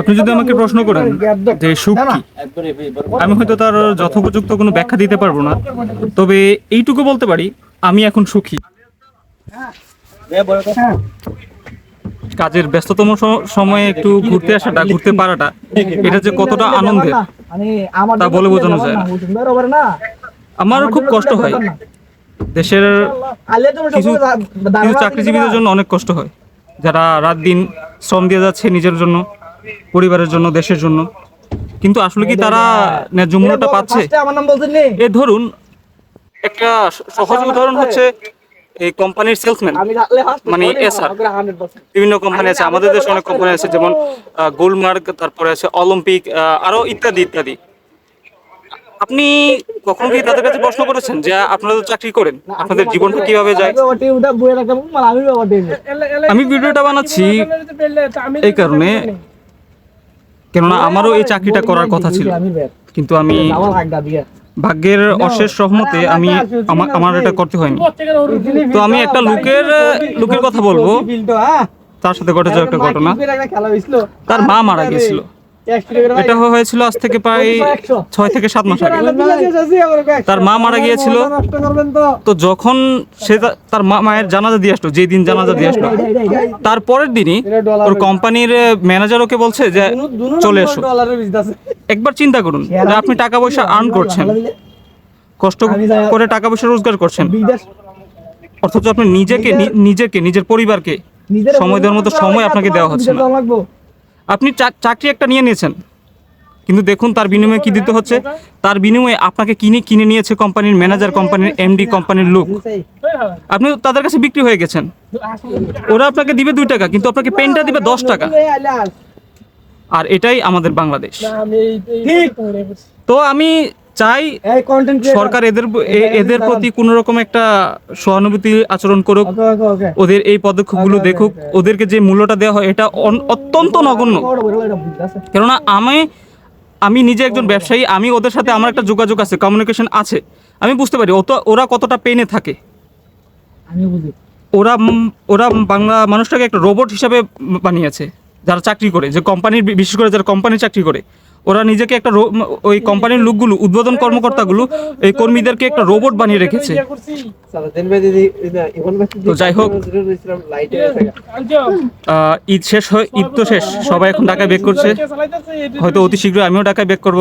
আপনি যদি আমাকে প্রশ্ন করেন যে সুখ কি? আমি হয়তো তার যথোপযুক্ত কোনো ব্যাখ্যা দিতে পারব না। তবে এইটুকু বলতে পারি, আমি এখন সুখী। কাজের ব্যস্ততম সময়ে একটু ঘুরতে আসাটা, ঘুরতে পারাটা, এটা যে কতটা আনন্দের, তা বলে বোঝানো যায় আমার খুব কষ্ট হয়। দেশের কিছু চাকরিজীবীদের জন্য অনেক কষ্ট হয়। যারা রাত দিন শ্রম দিয়ে যাচ্ছে নিজের জন্য পরিবারের জন্য দেশের জন্য। কিন্তু আসলে কি তারা ন্যায্য মূল্যটা পাচ্ছে? এ ধরুন একটা স- সহজ উদাহরণ হচ্ছে এই কোম্পানির সেলসম্যান মানে এসআর। বিভিন্ন কোম্পানি আছে আমাদের দেশে অনেক কোম্পানি আছে যেমন গোলমার্ক তারপরে আছে অলিম্পিক আরও ইত্যাদি ইত্যাদি। আপনি কখনো কি তাদের কাছে প্রশ্ন করেছেন যে আপনারা তো চাকরি করেন? আপনাদের জীবনটা কীভাবে যায়? রাখলাম মানে আমি ভিডিওটা বানাচ্ছি এই কারণে কেননা আমারও এই চাকরিটা করার কথা ছিল। কিন্তু আমি ভাগ্যের অশেষ সহমতে আমি আমা- আমার এটা করতে হয়নি। তো আমি একটা লোকের লোকের কথা বলব। হ্যাঁ। তার সাথে ঘটে যাওয়া একটা ঘটনা। তার মা মারা গেছিল এটা হয়েছিল আজ থেকে প্রায় ছয় থেকে সাত মাস আগে। তার মা মারা গিয়েছিল। তো। যখন সে তার মা মায়ের জানাজা দিয়ে আসলো যেই দিন জানাজা দিয়ে আসলো। তার পরের দিনই ওর কোম্পানির ম্যানেজার ওকে বলছে যে চলে এসো। একবার চিন্তা করুন যে আপনি টাকা পয়সা আর্ন করছেন। কষ্ট করে টাকা পয়সা রোজগার করছেন। অথচ আপনি নিজেকে নিজেকে নিজের পরিবারকে সময় দেওয়ার মতো সময় আপনাকে দেওয়া হচ্ছে না। আপনি চাকরি একটা নিয়ে নিয়েছেন। কিন্তু দেখুন তার বিনিময়ে কি দিতে হচ্ছে। তার বিনিময়ে আপনাকে কিনে কিনে নিয়েছে কোম্পানির ম্যানেজার কোম্পানির এমডি কোম্পানির লোক। আপনি তাদের কাছে বিক্রি হয়ে গেছেন। ওরা আপনাকে দিবে দুই টাকা কিন্তু আপনাকে পেনটা দিবে দশ টাকা। আর এটাই আমাদের বাংলাদেশ। তো আমি চাই সরকার এদের এদের প্রতি কোনো রকম একটা সহানুভূতি আচরণ করুক ওদের এই পদক্ষেপগুলো দেখুক ওদেরকে যে মূল্যটা দেওয়া হয় এটা অত্যন্ত নগণ্য। কেননা আমি আমি নিজে একজন ব্যবসায়ী আমি ওদের সাথে আমার একটা যোগাযোগ আছে কমিউনিকেশন আছে। আমি বুঝতে পারি ও তো ওরা কতটা পেনে থাকে। ওরা ওরা বাংলা মানুষটাকে একটা রোবট হিসাবে বানিয়েছে যারা চাকরি করে যে কোম্পানির বিশেষ করে যারা কোম্পানির চাকরি করে। ওরা নিজেকে একটা ওই কোম্পানির লোকগুলো, উদ্বোধন কর্মকর্তাগুলো, এই কর্মীদেরকে একটা রোবট বানিয়ে রেখেছে তো যাই হোক। ঈদ শেষ হয়ে ঈদ তো শেষ, সবাই এখন ঢাকায় বেক করছে হয়তো অতি শীঘ্রই আমিও ঢাকায় বেক করব